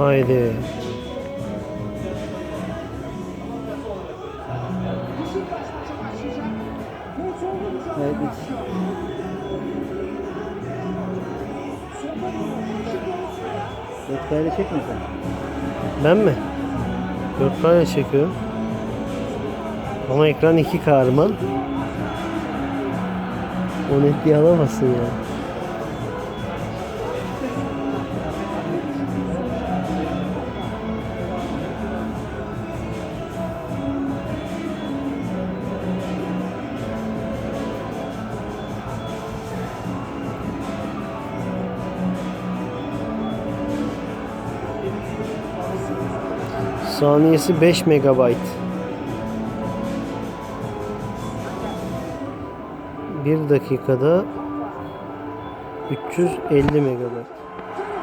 Haydi. Evet. Dört kayda çekme sen. Ben mi? 4K ile çekiyorum. Ama ekran 2 karman. O netliği alamazsın ya. Saniyesi 5 megabayt. 1 dakikada 350 megabayt.